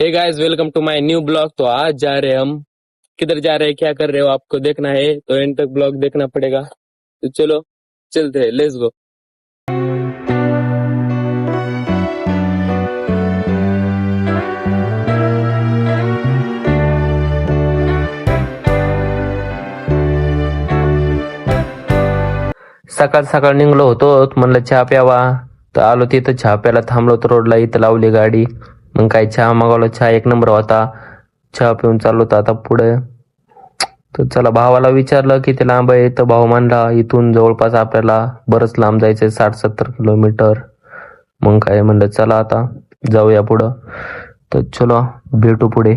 Hey guys welcome to my new blog तो आज जा रहे हम। किधर जा रहे हैं? क्या कर रहे हो? आपको देखना है। तो एंड तक ब्लॉग देखना पड़ेगा। तो चलो चलते हैं। लेट्स गो सकाळ सकाळ निघलो होतो. म्हणलं चहा प्यावा. तर आलो तिथं. चहा प्यायला थांबलो तर रोडला इथं लावली गाडी. मग काय चहा मागवला? चहा एक नंबर होता. चहा पिऊन चाललो होता आता पुढे. तर चला भावाला विचारलं किती लांब आहे तर भाऊ म्हणला इथून जवळपास आपल्याला बरंच लांब जायचंय साठ सत्तर किलोमीटर. मग काय म्हणलं चला आता जाऊया पुढं. तर चलो भेटू पुढे.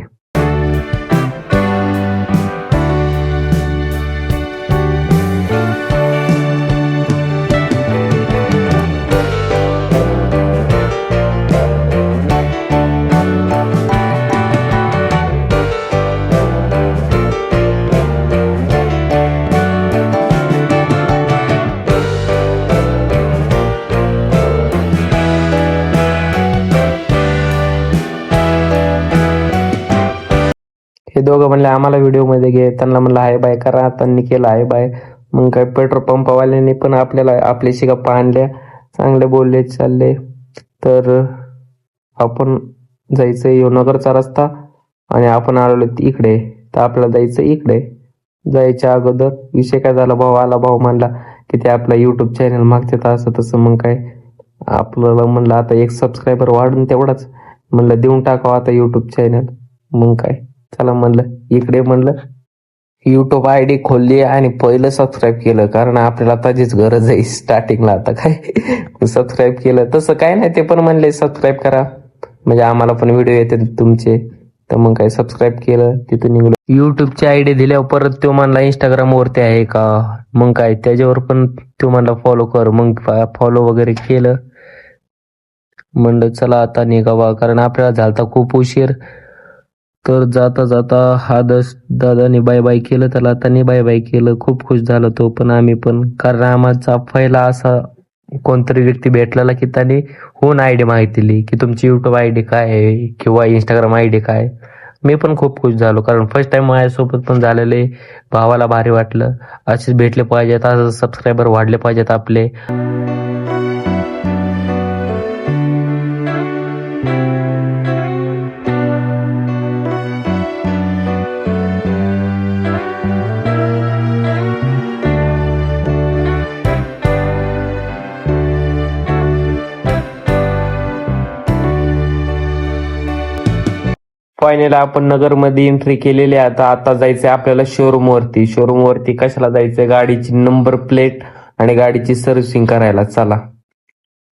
हे दोघं म्हणले आम्हाला व्हिडिओमध्ये घे. त्यांना म्हणलं हाय बाय करा. त्यांनी केलं हाय बाय. मग काय पेट्रोल पंपवाल्यांनी पण आपल्याला आपल्याशी गप्पा आणल्या. चांगले बोलले चालले. तर आपण जायचं योनगरचा रस्ता आणि आपण आलेलो इकडे. तर आपल्याला जायचं इकडे. जायच्या अगोदर विषय काय झाला? भाऊ आला भाऊ म्हणला की ते आपला युट्यूब चॅनल मागते असं तसं मग काय? आपल्याला म्हणलं आता एक सबस्क्रायबर वाढून तेवढाच. म्हणलं देऊन टाकावं आता युट्यूब चॅनल मग काय? चला म्हणलं इकडे म्हणलं युट्यूब आय डी खोलली आणि पहिलं सबस्क्राईब केलं कारण आपल्याला आताचीच गरज आहे स्टार्टिंगला आता काय. सबस्क्राईब केलं तसं काय नाही ते पण म्हणले सबस्क्राईब करा. म्हणजे आम्हाला पण व्हिडिओ येते तुमचे. तर मग काय सबस्क्राईब केलं तिथून निघलो. युट्यूबची आय डी दिल्यावर परत तो म्हणला इंस्टाग्राम वरती आहे का? मग काय त्याच्यावर पण तो म्हणला फॉलो कर. मग फॉलो वगैरे केलं. म्हणलं चला आता निघावा. कारण आपल्याला झालता खूप उशीर. तर जाता जाता हा दस दादाने बाय बाय केलं त्याला त्यांनी बाय बाय केलं. खूप खुश झाला तो पण आम्ही पण. कारण आम्हाला पहिला असा कोणतरी व्यक्ती भेटलेला की त्याने होऊन आय डी माहिती दिली की तुमची युट्यूब आय डी काय आहे किंवा इंस्टाग्राम आय डी काय. मी पण खूप खुश झालो कारण फर्स्ट टाइम माझ्यासोबत पण झालेले भावाला भारी वाटलं. असेच भेटले पाहिजेत असं सबस्क्रायबर वाढले पाहिजेत आपले. फायनल आपण नगरमध्ये एंट्री केलेली आहे. आता आता जायचंय आपल्याला शोरूम वरती. शोरूम वरती कशाला जायचंय? गाडीची नंबर प्लेट आणि गाडीची सर्व्हिसिंग करायला. चला.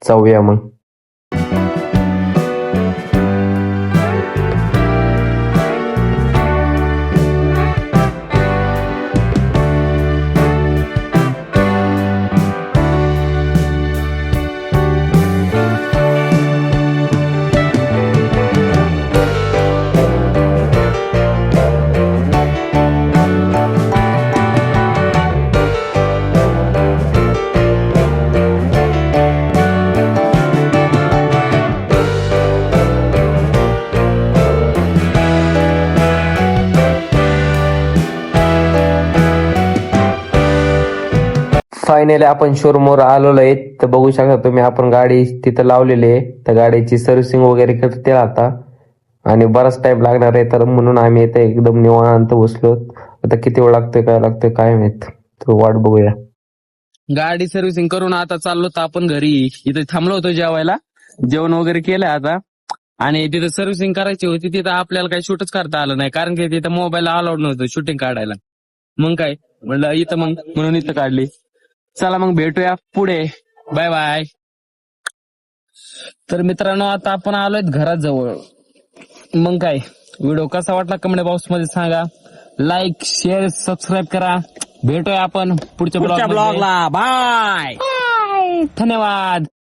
जाऊया मग. फायनली आपण शोरूम वर आलेलो आहे. तर बघू शकता तुम्ही आपण गाडी तिथं लावलेली आहे. तर गाडीची सर्व्हिसिंग वगैरे करते आता. आणि बराच टाईम लागणार आहे तर म्हणून आम्ही इथे एकदम निवांत बसलो. आता किती वेळ लागतोय काय लागतोय काय माहीत. तो वाट बघूया. गाडी सर्व्हिसिंग करून आता चाललो तर आपण घरी. इथे थांबलो होतो जेवायला. जेवण वगैरे केलं आता. आणि तिथे सर्व्हिसिंग करायची होती तिथं आपल्याला काही शूटच करता आलं नाही. कारण की तिथं मोबाईल अलाउड नव्हतं शूटिंग काढायला. मग काय? म्हणलं इथं मग म्हणून इथं काढली. चला मग भेटूया पुढे. बाय बाय तर मित्रांनो आता आपण आलोय घराजवळ. मग काय? व्हिडिओ कसा वाटला कमेंट बॉक्समध्ये सांगा. लाईक शेअर सबस्क्राईब करा. भेटूया आपण पुढच्या ब्लॉग ब्लॉगला बाय धन्यवाद.